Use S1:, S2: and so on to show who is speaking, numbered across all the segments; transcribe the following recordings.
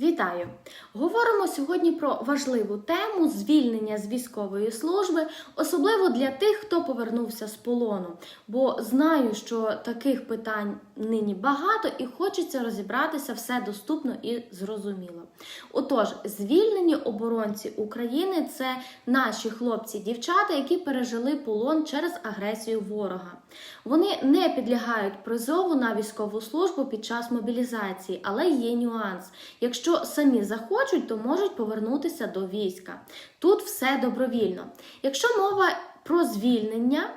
S1: Вітаю! Говоримо сьогодні про важливу тему звільнення з військової служби, особливо для тих, хто повернувся з полону. Бо знаю, що таких питань нині багато і хочеться розібратися все доступно і зрозуміло. Отож, звільнені оборонці України це наші хлопці, дівчата, які пережили полон через агресію ворога. Вони не підлягають призову на військову службу під час мобілізації, але є нюанс. Якщо самі захочуть, то можуть повернутися до війська. Тут все добровільно. Якщо мова про звільнення,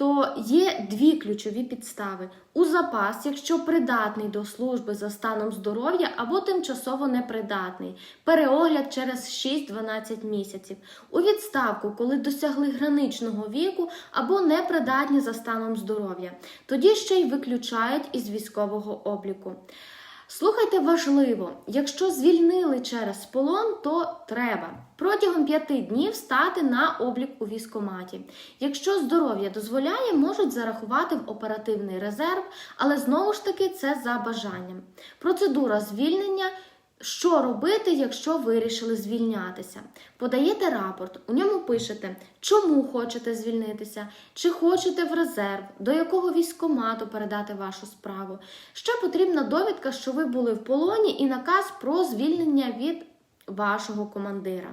S1: то є дві ключові підстави: у запас, якщо придатний до служби за станом здоров'я або тимчасово непридатний, переогляд через 6-12 місяців, у відставку, коли досягли граничного віку або непридатні за станом здоров'я, тоді ще й виключають із військового обліку. Слухайте важливо, якщо звільнили через полон, то треба протягом п'яти днів стати на облік у військкоматі. Якщо здоров'я дозволяє, можуть зарахувати в оперативний резерв, але знову ж таки це за бажанням. Процедура звільнення. Що робити, якщо вирішили звільнятися? Подаєте рапорт, у ньому пишете, чому хочете звільнитися, чи хочете в резерв, до якого військкомату передати вашу справу. Ще потрібна довідка, що ви були в полоні, і наказ про звільнення від вашого командира.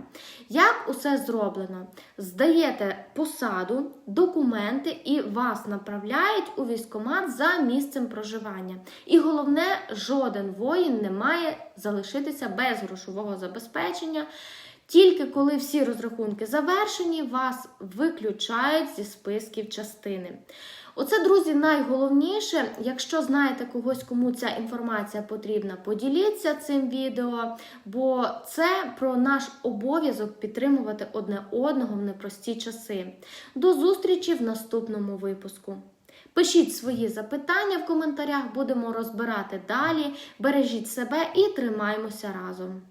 S1: Як усе зроблено? Здаєте посаду, документи і вас направляють у військкомат за місцем проживання. І головне, жоден воїн не має залишитися без грошового забезпечення. Тільки коли всі розрахунки завершені, вас виключають зі списків частини. Оце, друзі, найголовніше. Якщо знаєте когось, кому ця інформація потрібна, поділіться цим відео, бо це про наш обов'язок підтримувати одне одного в непрості часи. До зустрічі в наступному випуску. Пишіть свої запитання в коментарях, будемо розбирати далі. Бережіть себе і тримаймося разом.